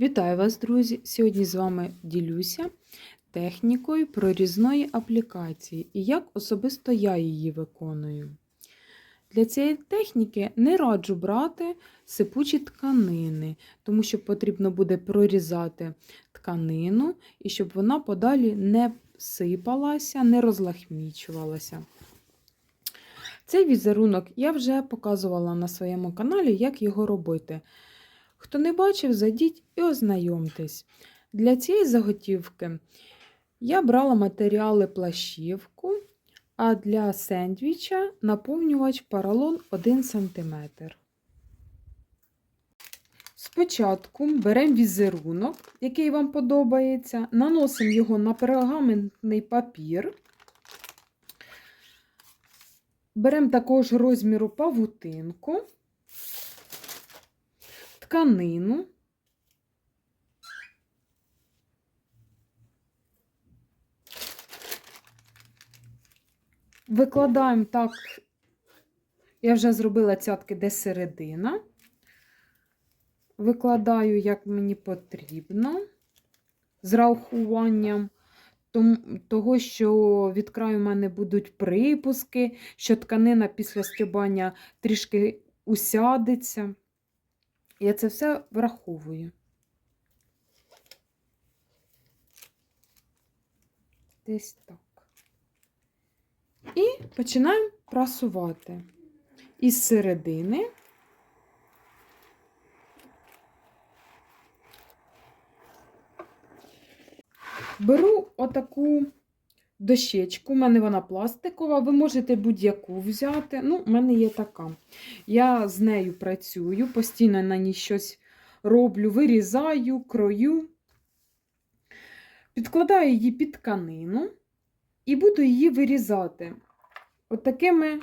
Вітаю вас, друзі! Сьогодні з вами ділюся технікою прорізної аплікації і як особисто я її виконую. Для цієї техніки не раджу брати сипучі тканини, тому що потрібно буде прорізати тканину і щоб вона подалі не сипалася, не розлахмічувалася. Цей візерунок я вже показувала на своєму каналі, як його робити. Хто не бачив, зайдіть і ознайомтесь. Для цієї заготівки я брала матеріали плащівку, а для сендвіча наповнювач поролон 1 см. Спочатку беремо візерунок, який вам подобається, наносимо його на пергаментний папір. Беремо такого ж розміру павутинку тканину. Викладаємо так, я вже зробила цятки, де середина. Викладаю, як мені потрібно, з рахуванням того, що від краю в мене будуть припуски, що тканина після стібання трішки усядеться. Я це все враховую. Десь так. І починаємо прасувати із середини. Беру отаку дощечку, у мене вона пластикова, ви можете будь-яку взяти. Ну, у мене є така. Я з нею працюю, постійно на ній щось роблю, вирізаю, крою, підкладаю її під тканину і буду її вирізати отакими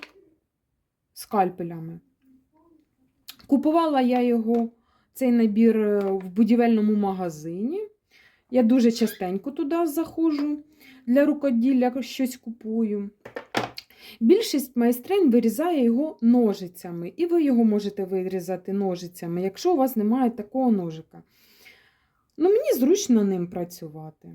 скальпелями. Купувала я його, цей набір в будівельному магазині. Я дуже частенько туди заходжу для рукоділля щось купую. Більшість майстринь вирізає його ножицями, і ви його можете вирізати ножицями, якщо у вас немає такого ножика. Ну, Мені зручно ним працювати.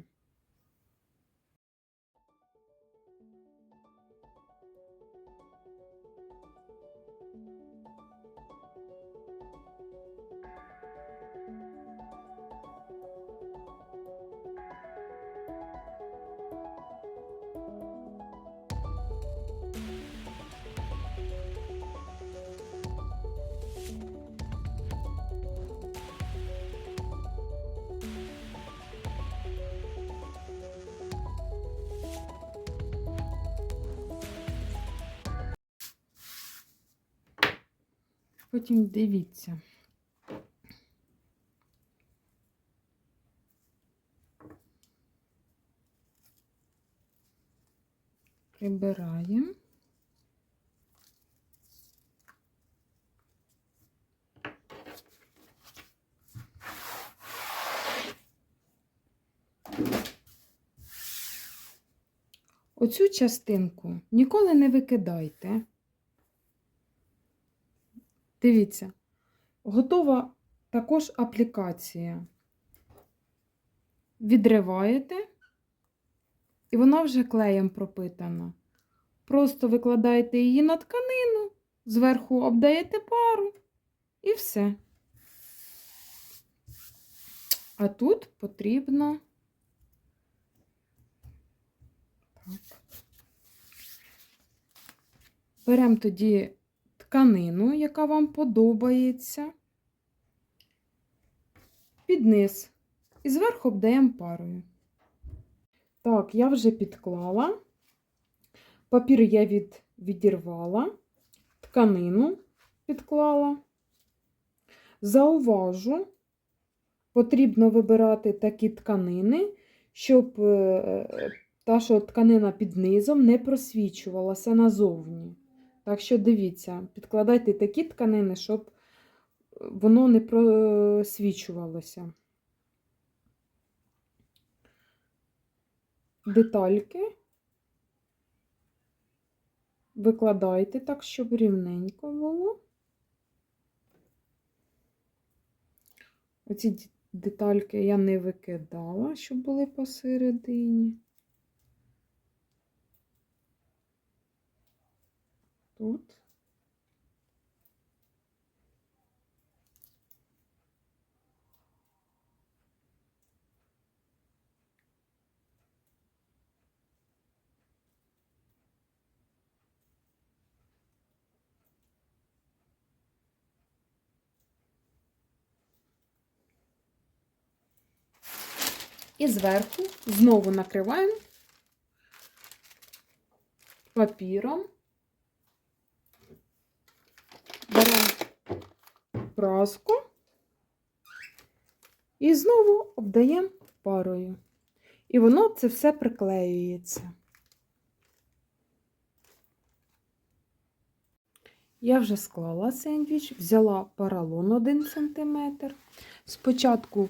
Потім дивіться. Прибираємо. Оцю частинку ніколи не викидайте. Дивіться, готова також аплікація. Відриваєте, і вона вже клеєм пропитана. Просто викладаєте її на тканину, зверху обдаєте пару і все. А тут потрібно. Так. Беремо тоді тканину, яка вам подобається, під низ і зверху обдаємо парою. Так, я вже підклала, папір я від, відірвала, тканину підклала. Зауважу, потрібно вибирати такі тканини, щоб е, та, що тканина під низом не просвічувалася назовні. Так що дивіться, підкладайте такі тканини, щоб воно не просвічувалося. Детальки викладайте так, щоб рівненько було. Оці детальки я не викидала, щоб були посередині. Тут. І зверху знову накриваємо папіром. Беремо праску і знову обдаємо парою. І воно це все приклеюється. Я вже склала сендвіч, взяла поролон 1 см. Спочатку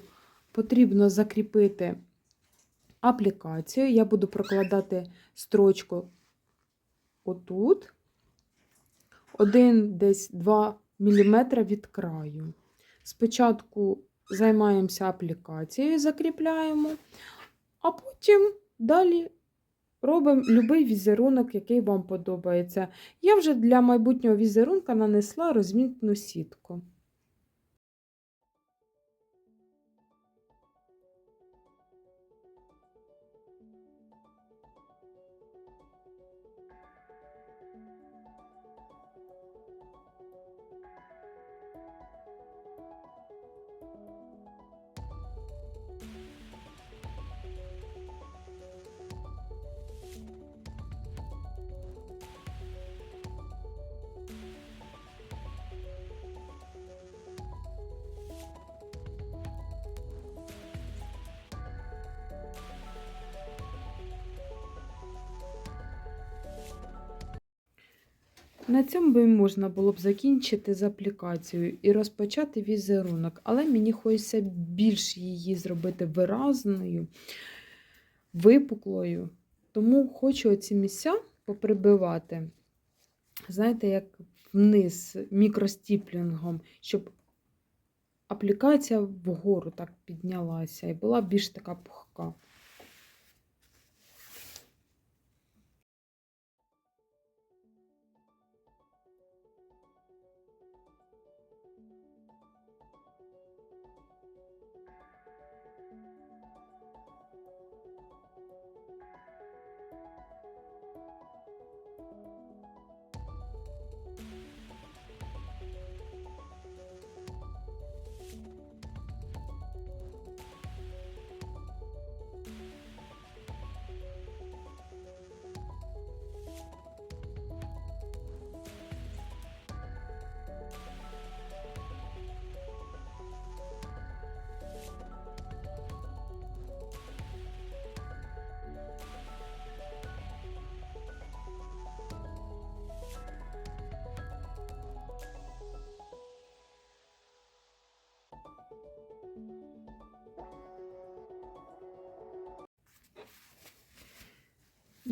потрібно закріпити аплікацію. Я буду прокладати строчку отут, один десь 2 мм від краю. Спочатку займаємося аплікацією, закріпляємо, а потім далі робимо будь-який візерунок, який вам подобається. Я вже для майбутнього візерунка нанесла розмітну сітку. На цьому би можна було б закінчити з аплікацією і розпочати візерунок, але мені хочеться більш її зробити виразною, випуклою. Тому хочу оці місця поприбивати, знаєте, як вниз мікростіплінгом, щоб аплікація вгору так піднялася і була більш така пухка.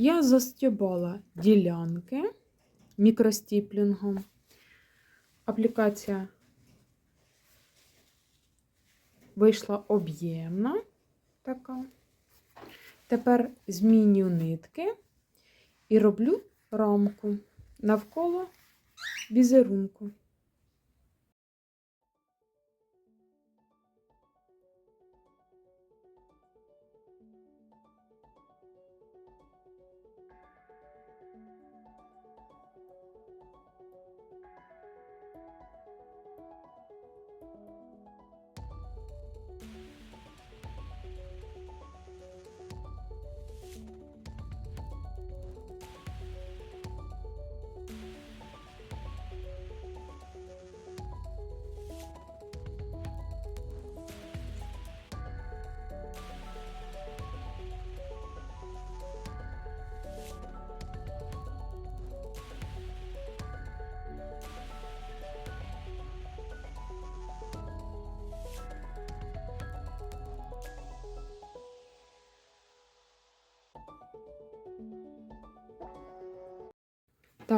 Я застібала ділянки мікростіплінгом. Аплікація вийшла об'ємна така. Тепер змінюю нитки і роблю рамку навколо візерунку.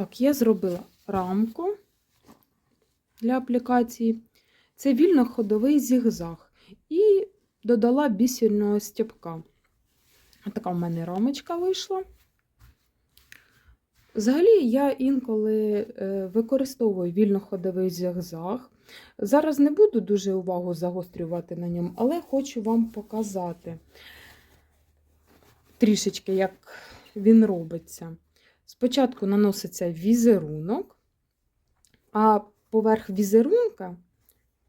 Так, я зробила рамку для аплікації. Це вільноходовий зігзаг. І додала бісерного стіпка. Така в мене рамочка вийшла. Взагалі, я інколи е, використовую вільноходовий зігзаг. Зараз не буду дуже увагу загострювати на ньому, але хочу вам показати трішечки, як він робиться. Спочатку наноситься візерунок, а поверх візерунка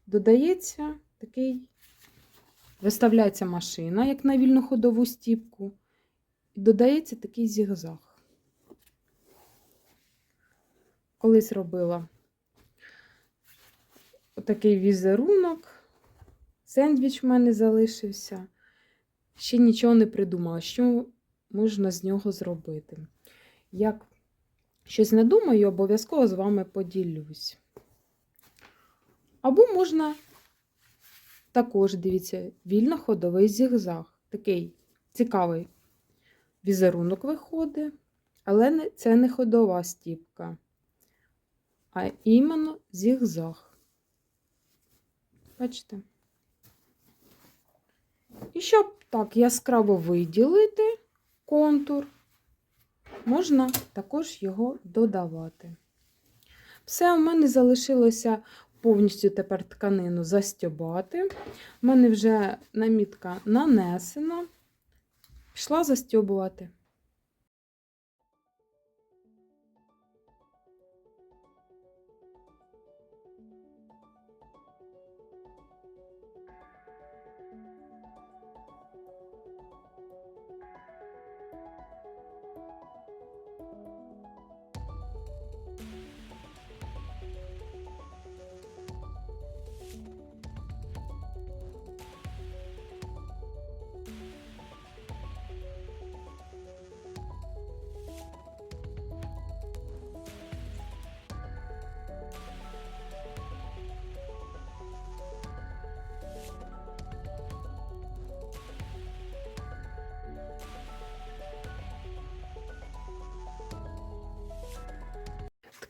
додається такий, виставляється машина, як на вільноходову стіпку, і додається такий зігзаг. Колись робила отакий візерунок, сендвіч в мене залишився. Ще нічого не придумала, що можна з нього зробити. Як щось не думаю, обов'язково з вами поділюсь. Або можна також, дивіться, вільноходовий зігзаг. Такий цікавий візерунок виходить, але це не ходова стіпка, а іменно зігзаг. Бачите? І щоб так яскраво виділити контур, можна також його додавати. Все, у мене залишилося повністю тепер тканину застьобати. У мене вже намітка нанесена. Пішла застьобувати.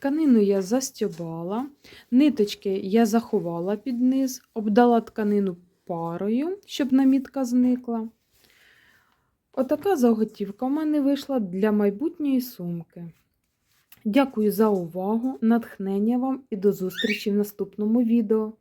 Тканину я застібала, ниточки я заховала під низ, обдала тканину парою, щоб намітка зникла. Отака заготівка в мене вийшла для майбутньої сумки. Дякую за увагу, натхнення вам і до зустрічі в наступному відео.